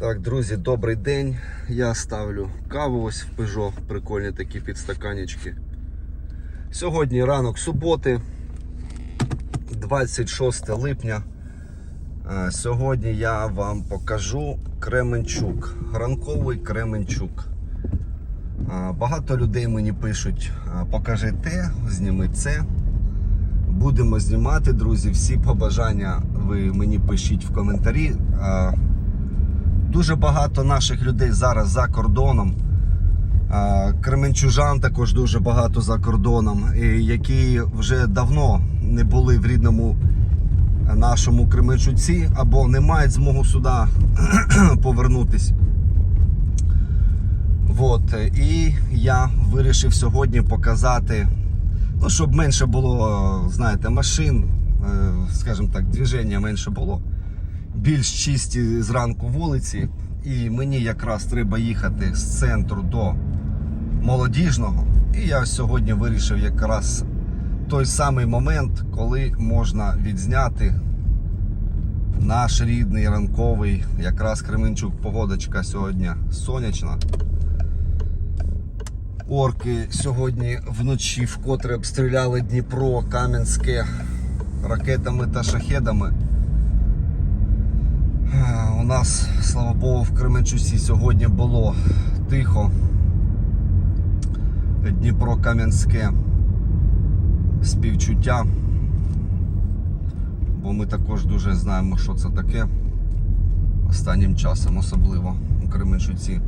Так, друзі, добрий день. Я ставлю каву ось в Peugeot, прикольні такі підстаканечки. Сьогодні ранок суботи, 26 липня. Е, Сьогодні я вам покажу Кременчук, ранковий Кременчук. Е, Багато людей мені пишуть, е, покажи те, зніми це. Будемо знімати, друзі. Всі побажання ви мені пишіть в коментарі. Дуже багато наших людей зараз за кордоном. Кременчужан також дуже багато за кордоном, які вже давно не були в рідному нашому Кременчуці або не мають змогу сюди повернутись. Вот. І я вирішив сьогодні показати, ну, щоб менше було, знаєте, машин, е, скажімо так, движення менше було. Більш чисті зранку вулиці. І мені якраз треба їхати з центру до молодіжного. І я сьогодні вирішив якраз той самий момент, коли можна відзняти наш рідний ранковий, якраз Кременчук, погодочка сьогодні сонячна. Орки сьогодні вночі вкотре обстріляли Дніпро, Кам'янське ракетами та шахедами. У нас, слава Богу, в Кременчусі сьогодні було тихо. Дніпро Кам'янське співчуття. Бо ми також дуже знаємо, що це таке останнім часом, особливо у Кременчуці.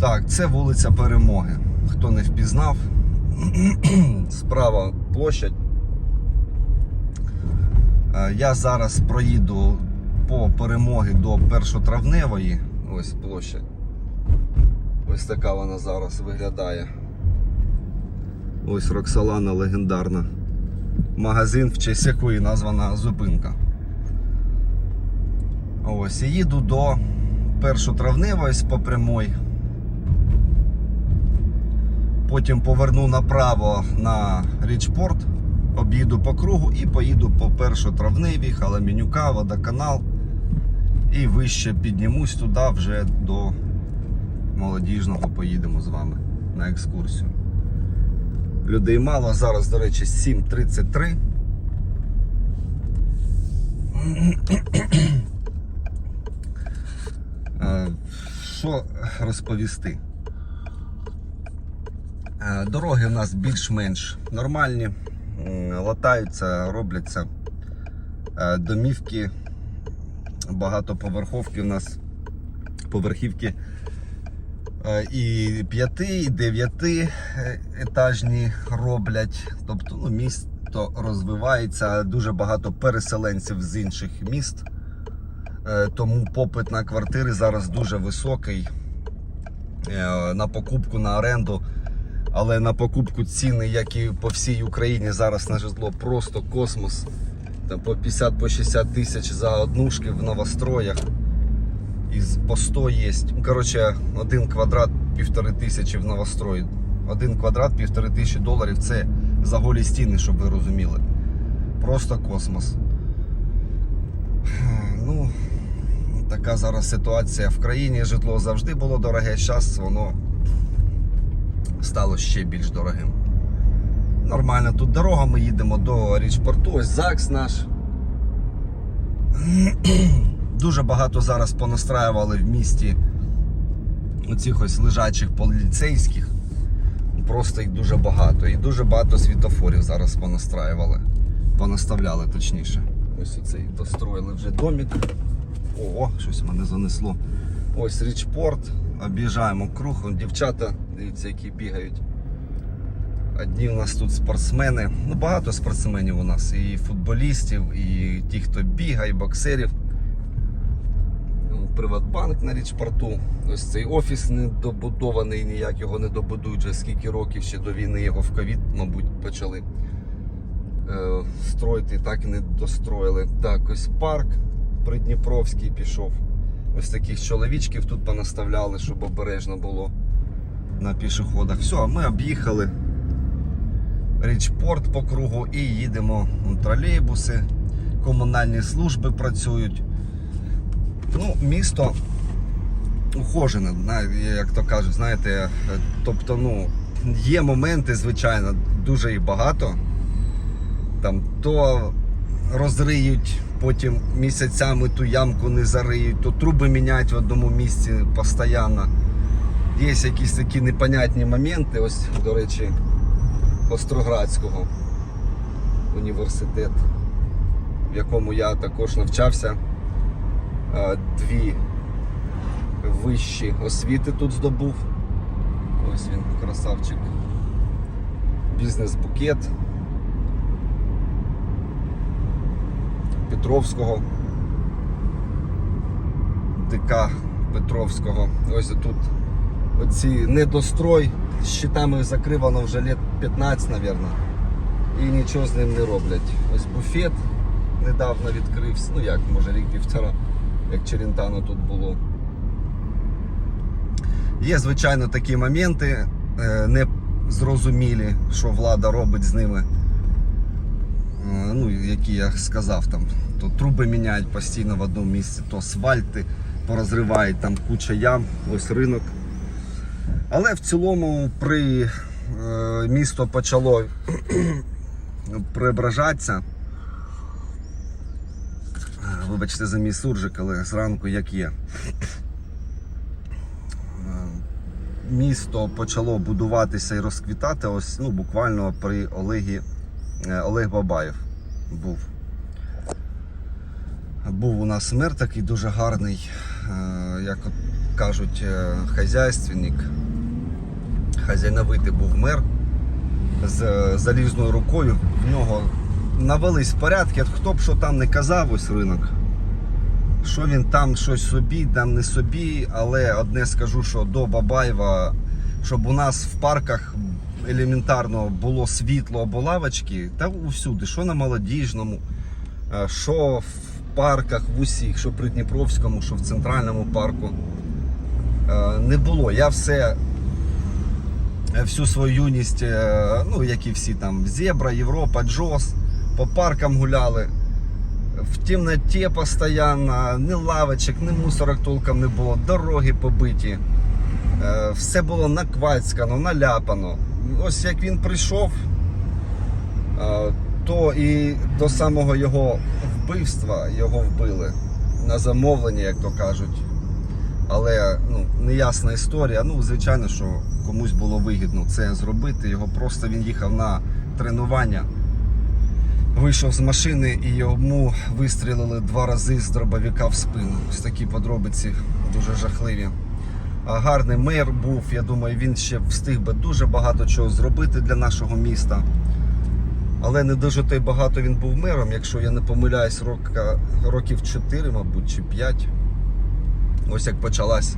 Так, це вулиця Перемоги. Хто не впізнав, справа площадь. Е, Я зараз проїду по перемоги до першотравневої. Ось площадь. Ось така вона зараз виглядає. Ось Роксолана легендарна. Магазин, в честь якої названа зупинка. Ось і їду до першотравневої ось по прямой. Потім поверну направо на Річпорт, об'їду по кругу і поїду по першотравневій, Халамінюка, водоканал. І вище піднімусь туди вже до молодіжного поїдемо з вами на екскурсію. Людей мало, зараз, до речі, 7.33. Е, Що розповісти? Е, Дороги в нас більш-менш нормальні, латаються, робляться е, домівки, багатоповерховки в нас поверхівки е, і п'яти, і дев'яти е, етажні роблять. Тобто ну, місто розвивається, дуже багато переселенців з інших міст. Е, Тому попит на квартири зараз дуже високий. На покупку, на оренду. Але на покупку ціни, як і по всій Україні, зараз на житло просто космос. Там по 50-60 тисяч за однушки в новостроях. І по 100 є. Ну, Коротше, один квадрат півтори тисячі в новострої. Один квадрат півтори тисячі доларів це за голі стіни, щоб ви розуміли. Просто космос. Ну, така зараз ситуація в країні. Житло завжди було дороге, зараз воно стало ще більш дорогим. Нормально тут дорога, ми їдемо до Річпорту, ось ЗАГС наш. Дуже багато зараз понастраювали в місті оцих ось лежачих поліцейських. Просто їх дуже багато. І дуже багато світофорів зараз понастраювали. Понаставляли точніше. Ось оцей достроїли вже домик. О, щось мене занесло. Ось річпорт. Об'їжджаємо круг. Дівчата, дивіться, які бігають. Одні у нас тут спортсмени. Ну, багато спортсменів у нас. І футболістів, і ті, хто бігає, і боксерів. Ну, Приватбанк на річпорту. Ось цей офіс недобудований, ніяк його не добудують вже скільки років ще до війни його в ковід, мабуть, почали е, строїти, так і не достроїли. Так, ось парк Придніпровський пішов. Ось таких чоловічків тут понаставляли, щоб обережно було на пішоходах. Все, ми об'їхали Річпорт по кругу і їдемо. Тролейбуси, комунальні служби працюють. Ну, місто ухожене, як то кажуть, знаєте, тобто, ну, є моменти, звичайно, дуже їх багато. Там то розриють, потім місяцями ту ямку не зариють, то труби міняють в одному місці постійно. Є якісь такі непонятні моменти, ось, до речі, Остроградського університет, в якому я також навчався. Е, Дві вищі освіти тут здобув. Ось він, красавчик. Бізнес-букет Петровського. ДК Петровського. Ось тут оці недострой з щитами закривано вже лет 15, мабуть. І нічого з ним не роблять. Ось буфет недавно відкрився. Ну як, може рік півтора, як Черентано тут було. Є, звичайно, такі моменти е, не зрозумілі, що влада робить з ними. Е, Ну, які я сказав, там, то труби міняють постійно в одному місці, то асфальти порозривають, там куча ям, ось ринок. Але в цілому при місто почало преображатися. Е, Вибачте за мій суржик, але зранку як є. Е, Місто почало будуватися і розквітати ось ну, буквально при Олегі е, Олег Бабаєв був. Був у нас мер такий дуже гарний, е, як кажуть, е, хазяйственник. Хазяйновитий був мер з е, залізною рукою. В нього навелись порядки, хто б що там не казав, ось ринок. Що він там щось собі, там не собі, але одне скажу, що до Бабаєва, щоб у нас в парках елементарно було світло або лавочки, та усюди, що на молодіжному, е, що в парках в усіх, що при Дніпровському, що в центральному парку. е, Не було. Я все всю свою юність, е, ну як і всі там, Зебра, Європа, Джос, по паркам гуляли. В темноті постійно, ні лавочок, ні мусорок толком не було, дороги побиті. Е, Все було наквацькано, наляпано. Ось як він прийшов, е, то і до самого його вбивства його вбили на замовлення, як то кажуть. Але ну, неясна історія. Ну, звичайно, що комусь було вигідно це зробити. Його просто він їхав на тренування, вийшов з машини і йому вистрілили два рази з дробовика в спину. Ось такі подробиці дуже жахливі. А Гарний мер був. Я думаю, він ще встиг би дуже багато чого зробити для нашого міста. Але не дуже то й багато він був мером, якщо я не помиляюсь, рока, років 4, мабуть, чи 5. Ось як почалась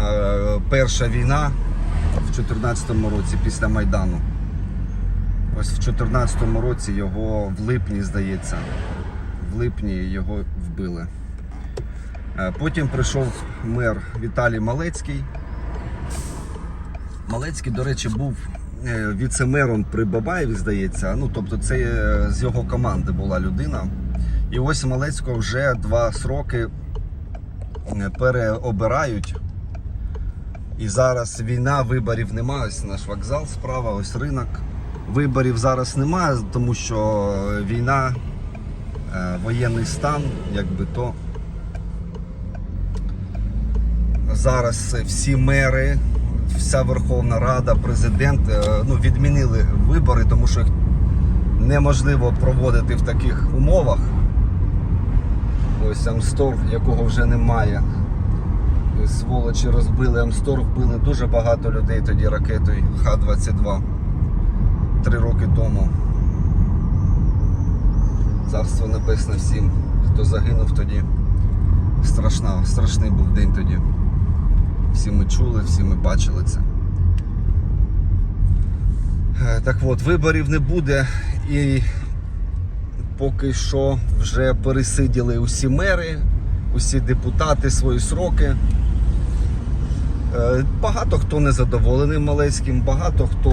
е, перша війна в 2014 році після Майдану. Ось в 2014 році його в липні, здається, в липні його вбили. Е, Потім прийшов мер Віталій Малецький. Малецький, до речі, був е, віце-мером при Бабаєві, здається. Ну, тобто, це е, з його команди була людина. І ось Малецького вже два сроки переобирають. І зараз війна, виборів немає. Ось наш вокзал справа, ось ринок. Виборів зараз немає, тому що війна, е, воєнний стан, якби то. Зараз всі мери, вся Верховна Рада, президент е, ну, відмінили вибори, тому що їх неможливо проводити в таких умовах. Ось Амстор, якого вже немає. Сволочі розбили Амстор, вбили дуже багато людей тоді ракетою Х-22 три роки тому. Царство небесне всім, хто загинув тоді. Страшна, страшний був день тоді. Всі ми чули, всі ми бачили це. Е, Так от, виборів не буде і поки що вже пересиділи усі мери, усі депутати свої сроки. Е, Багато хто не задоволений Малецьким, багато хто.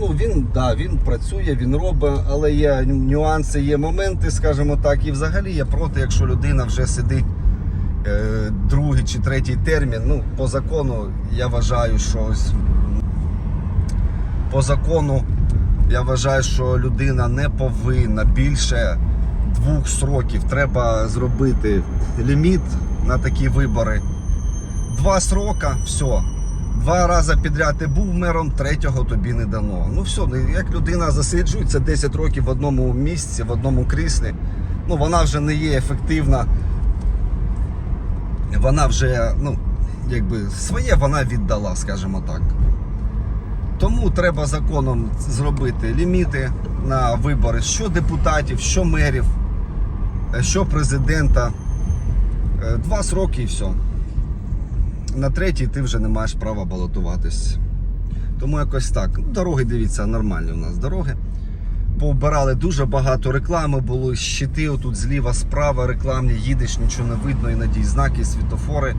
Ну він да, він працює, він робить, але є нюанси, є моменти, скажімо так. І взагалі я проти, якщо людина вже сидить е, другий чи третій термін. Ну, по закону я вважаю, що по закону я вважаю, що людина не повинна більше двох сроків. Треба зробити ліміт на такі вибори. Два срока, все. Два рази підряд ти був мером, третього тобі не дано. Ну все, ну, як людина засиджується 10 років в одному місці, в одному кріслі, ну вона вже не є ефективна. Вона вже, ну, якби своє вона віддала, скажімо так. Тому треба законом зробити ліміти на вибори що депутатів, що мерів, е, що президента. Е, Два сроки і все. На третій ти вже не маєш права балотуватись. Тому якось так. Ну, Дороги, дивіться, нормальні у нас дороги. Пообирали дуже багато реклами, було щити отут зліва, справа рекламні, їдеш, нічого не видно, іноді знаки, світофори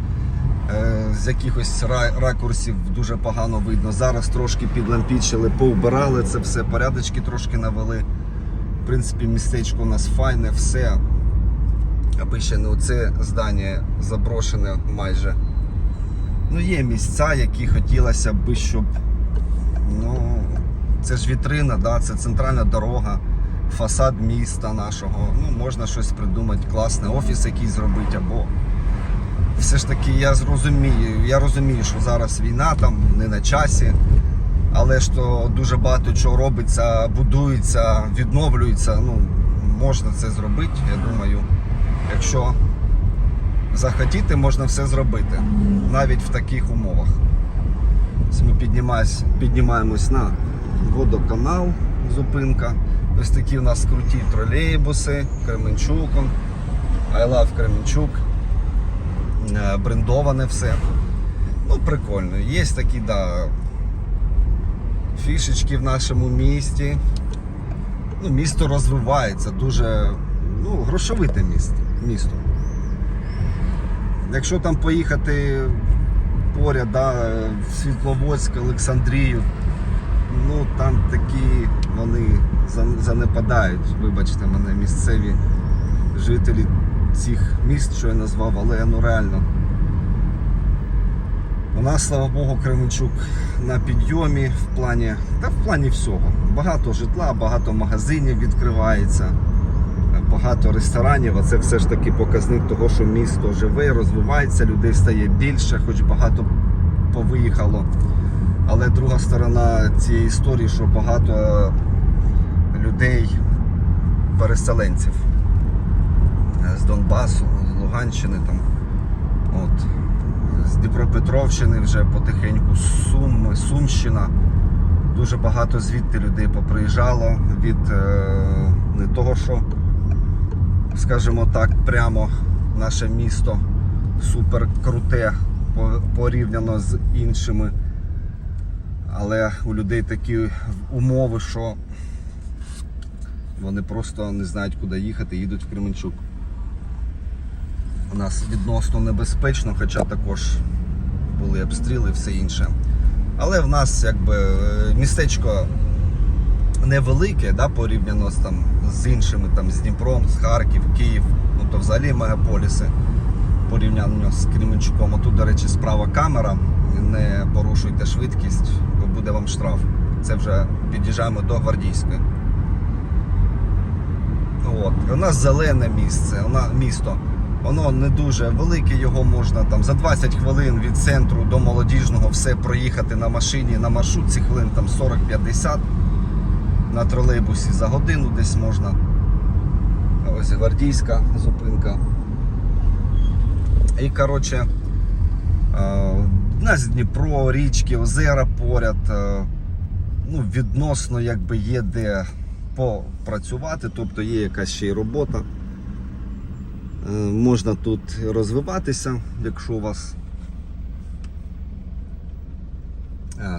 е, з якихось ракурсів дуже погано видно. Зараз трошки підлампічили, поубирали це все, порядочки трошки навели. В принципі, містечко у нас файне, все. Аби ще не оце здання заброшене майже. Ну, є місця, які хотілося б, щоб. Ну, це ж вітрина, да, це центральна дорога, фасад міста нашого. Ну, можна щось придумати, класне, офіс якийсь зробити або. Все ж таки, я зрозумію, я розумію, що зараз війна там не на часі, але то дуже багато чого робиться, будується, відновлюється. Ну, можна це зробити, я думаю, якщо захотіти, можна все зробити, навіть в таких умовах. Ми піднімаємось, на водоканал, зупинка. Ось такі у нас круті тролейбуси, Кременчук. он. I love Кременчук. Е, Брендоване все. Ну, прикольно. Є такі, да, фішечки в нашому місті. Ну, місто розвивається, дуже ну, грошовите місто. місто. Якщо там поїхати поряд, да, в Світловодськ, Олександрію, ну там такі вони занепадають. Вибачте мене, місцеві жителі цих міст, що я назвав, але ну реально. У нас, слава Богу, Кременчук на підйомі в плані, та в плані всього. Багато житла, багато магазинів відкривається, багато ресторанів, а це все ж таки показник того, що місто живе, розвивається, людей стає більше, хоч багато повиїхало. Але друга сторона цієї історії, що багато людей, переселенців з Донбасу, з Луганщини там. От. З Дніпропетровщини вже потихеньку Сум, Сумщина. Дуже багато звідти людей поприїжджало від е, не того, що, скажімо так, прямо наше місто супер круте порівняно з іншими. Але у людей такі умови, що вони просто не знають, куди їхати, їдуть в Кременчук. У нас відносно небезпечно, хоча також були обстріли і все інше. Але в нас якби е, містечко невелике, да, порівняно з, там, з іншими, там, з Дніпром, з Харків, Київ, ну то взагалі мегаполіси порівняно з Кременчуком. А тут, до речі, справа камера. Не порушуйте швидкість, бо буде вам штраф. Це вже під'їжджаємо до Гвардійської. От. У нас зелене місце, місто. Воно не дуже велике, його можна там за 20 хвилин від центру до молодіжного все проїхати на машині, на маршрутці хвилин там 40-50. На тролейбусі за годину десь можна. Ось гвардійська зупинка. І коротше, е, нас Дніпро, річки, озера поряд. е, Ну, відносно якби є де попрацювати, тобто є якась ще й робота. Е, Можна тут розвиватися, якщо у вас е,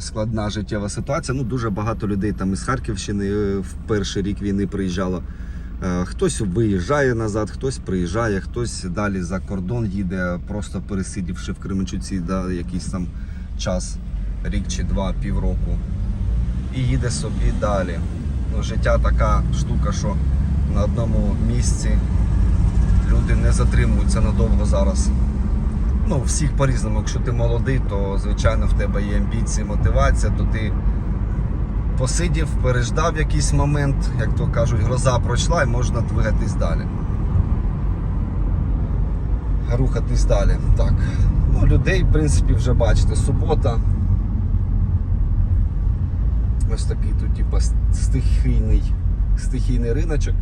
складна життєва ситуація. Ну, дуже багато людей там із Харківщини е, в перший рік війни приїжджало. Е, Хтось виїжджає назад, хтось приїжджає, хтось далі за кордон їде, просто пересидівши в Кременчуці да, якийсь там час, рік чи два, півроку, і їде собі далі. Ну, життя така штука, що на одному місці люди не затримуються надовго зараз. Ну, всіх по-різному. Якщо ти молодий, то звичайно в тебе є амбіції, мотивація, то ти посидів, переждав якийсь момент, як то кажуть, гроза пройшла і можна двигатись далі. Рухатись далі. Так. Ну, людей, в принципі, вже бачите, субота. Ось такий тут, типу, стихійний, стихійний риночок.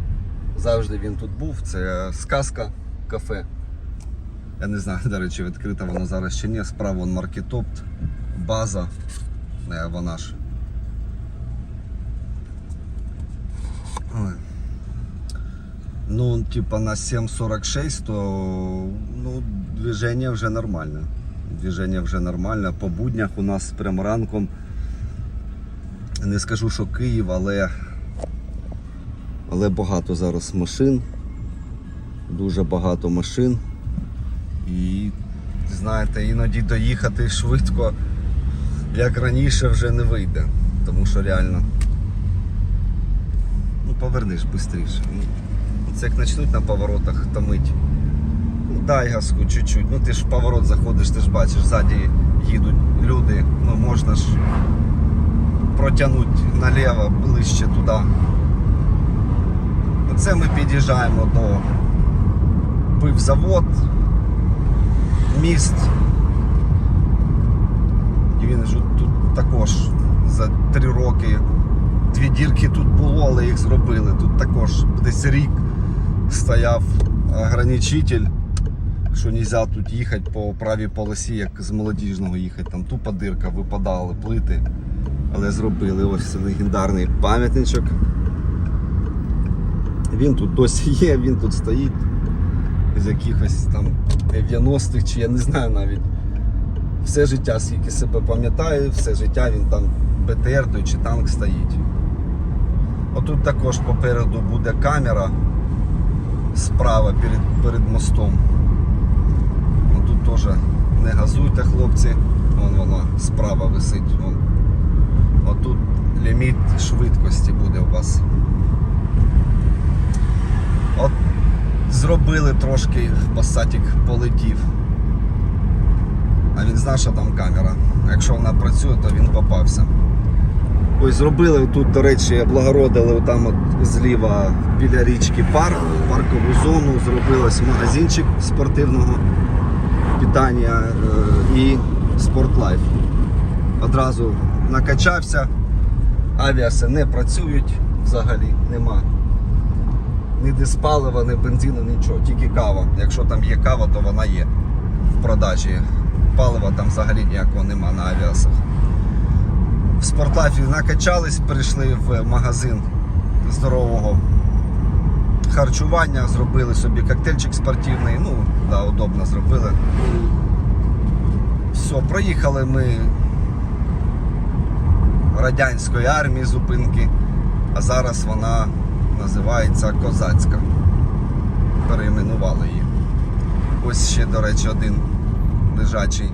Завжди він тут був. Це сказка кафе. Я не знаю, до речі, відкрита воно зараз чи ні. Справа вон маркетопт, база. Не, вона ж. Ну, типа на 7.46, то ну, движение вже нормальне. Движение вже нормальне. По буднях у нас прямо ранком. Не скажу, що Київ, але, але багато зараз машин. Дуже багато машин. І знаєте, іноді доїхати швидко, як раніше, вже не вийде. Тому що реально. Ну, повернеш швидше. Це як почнуть на поворотах томить. Ну, дай газку чуть-чуть. Ну ти ж в поворот заходиш, ти ж бачиш, ззаді їдуть люди, ну можна ж протягнути наліво, ближче туди. Оце ми під'їжджаємо до пивзавод, міст. І він ж тут також за три роки дві дірки тут було, але їх зробили. Тут також десь рік стояв ограничитель, що не можна тут їхати по правій полосі, як з молодіжного їхати. Там тупо дирка, випадали плити. Але зробили ось це легендарний пам'ятничок. Він тут досі є, він тут стоїть з якихось там 90-х, чи я не знаю навіть. Все життя, скільки себе пам'ятаю, все життя він там БТР той чи танк стоїть. Отут також попереду буде камера справа перед, перед мостом. Тут теж не газуйте, хлопці. Вон вона справа висить. Отут ліміт швидкості буде у вас. От зробили трошки, пасатик полетів. А він знає, що там камера. Якщо вона працює, то він попався. Ось зробили тут, до речі, облагородили там от зліва біля річки парк, паркову зону, зробилось магазинчик спортивного питання е, і спортлайф. Одразу накачався, авіаси не працюють взагалі, нема. Ні диспалива, ні бензину, нічого, тільки кава. Якщо там є кава, то вона є в продажі. Палива там взагалі ніякого нема на авіасах. В спортлайфі накачались, прийшли в магазин здорового харчування, зробили собі коктейльчик спортивний, ну, да, удобно зробили. Все, проїхали ми радянської армії зупинки, а зараз вона називається Козацька. Перейменували її. Ось ще, до речі, один лежачий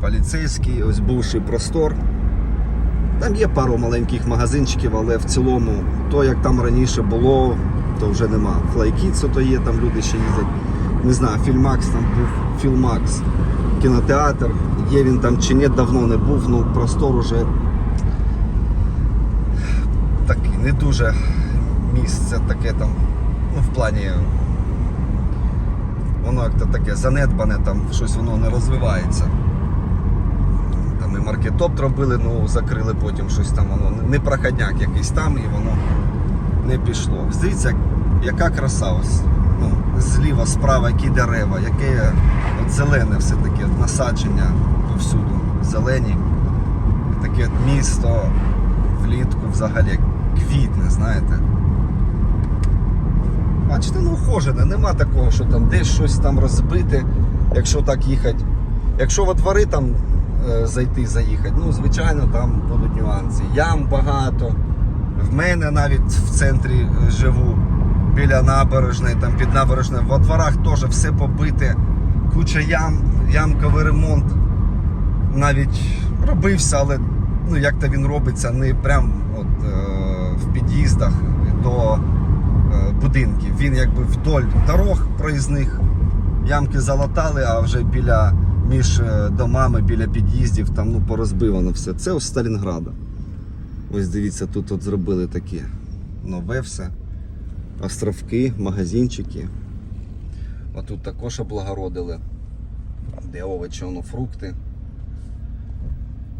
поліцейський, ось бувший простор. Там є пару маленьких магазинчиків, але в цілому, то як там раніше було, то вже нема. Флайкіцо то є, там люди ще їздять. Не знаю, Фільмакс там був Філмакс, кінотеатр. Є він там чи ні, давно не був, ну простор уже такий не дуже місце таке там, ну в плані воно як то таке занедбане, там щось воно не розвивається. Там і маркетоп робили, ну закрили потім щось там, воно не проходняк якийсь там і воно не пішло. Дивіться, яка краса ось. Ну, зліва, справа, які дерева, яке от зелене все таке насадження повсюду. Зелені. Таке місто влітку взагалі квітне, знаєте. Бачите, ну ухожене, нема такого, що там десь щось там розбите, якщо так їхати. Якщо во двори там е, зайти, заїхати, ну звичайно там будуть нюанси. Ям багато. В мене навіть в центрі е, живу біля набережної, там під набережною. Во дворах теж все побите, куча ям, ямковий ремонт. Навіть робився, але ну, як то він робиться, не прям от, е, в під'їздах до е, будинків. Він якби вдоль дорог проїзних Ямки залатали, а вже біля між е, домами, біля під'їздів там ну, порозбивано все. Це ось Сталінграда. Ось дивіться, тут от зробили таке нове все. Островки, магазинчики. А тут також облагородили. Де овочі, воно фрукти.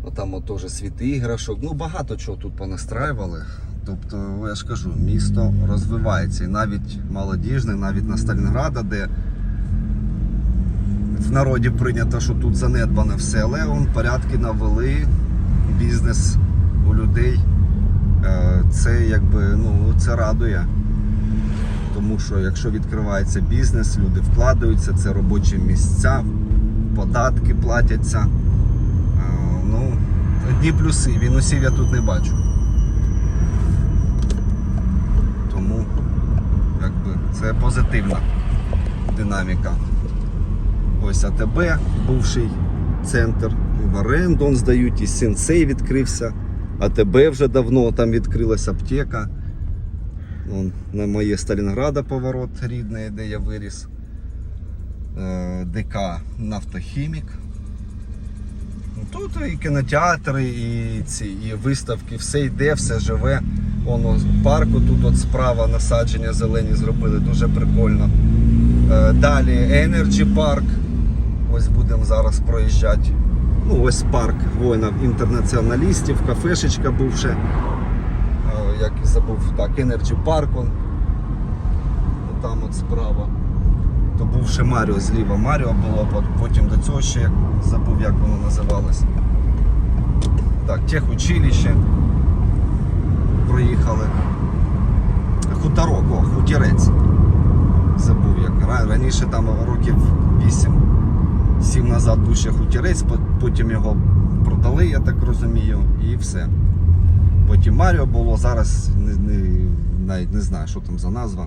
Отам от теж світи іграшок. Ну багато чого тут понастраювали. Тобто, я ж кажу, місто розвивається. І навіть молодіжне, навіть на Сталінграда, де в народі прийнято, що тут занедбане все, але он порядки навели, бізнес у людей. Е, Це якби ну, це радує. Тому що якщо відкривається бізнес, люди вкладаються, це робочі місця, податки платяться. Е, Ну, одні плюси, мінусів я тут не бачу. Тому якби, це позитивна динаміка. Ось АТБ, бувший центр, в оренду здають, і сенсей відкрився. АТБ вже давно там відкрилася аптека. Вон, на моє Сталінграда поворот рідний, де я виріс. Е, ДК Нафтохімік. Ну, Тут і кінотеатри, і ці і виставки, все йде, все живе. Воно парку тут от справа насадження зелені зробили, дуже прикольно. Е, Далі Energy Park. Ось будемо зараз проїжджати. Ну, ось парк воїнів інтернаціоналістів, кафешечка бувше. Як і забув, так, Energy Park. Он. Там от справа. То бувше Маріо зліва Маріо було, пот- потім до цього ще забув, як воно називалось. Так, техучилище. Проїхали. Хуторок, о, хутірець. Забув як. Раніше там років 8 7 назад був ще хутірець, потім його продали, я так розумію, і все. Потім Маріо було, зараз не, не, навіть не знаю, що там за назва.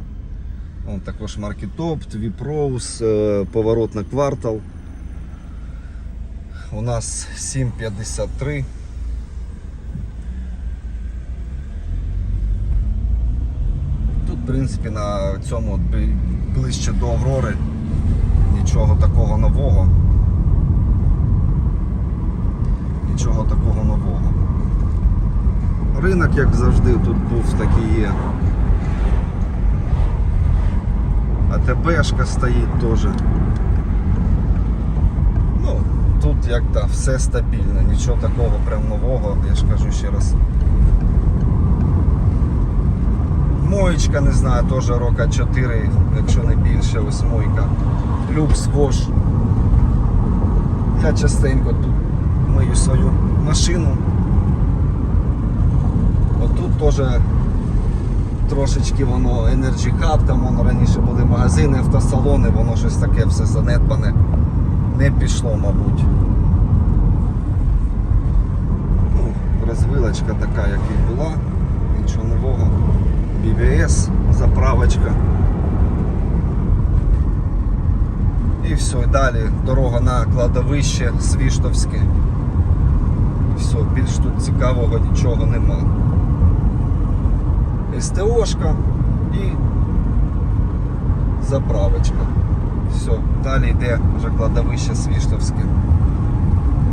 Вон також Маркетопт, Віпроус, е, поворот на квартал. У нас 7.53. Тут, в принципі, на цьому ближче до Аврори нічого такого нового. Нічого такого нового. Ринок, як завжди, тут був, так і є. АТБшка стоїть теж. Ну, тут як то все стабільно, нічого такого прям нового, я ж кажу ще раз. Моєчка, не знаю, теж рока 4, якщо не більше, ось мойка. Люкс Вош. Я частенько тут мию свою машину. Отут теж трошечки воно Energy Hub, там воно раніше були магазини, автосалони, воно щось таке все занедбане. Не пішло, мабуть. Ну, розвилочка така, як і була, нічого нового. BBS, заправочка. І все, далі дорога на кладовище Свіштовське. Все, більш тут цікавого нічого нема. СТОшка і заправочка. Все, далі йде вже кладовище Свіштовське.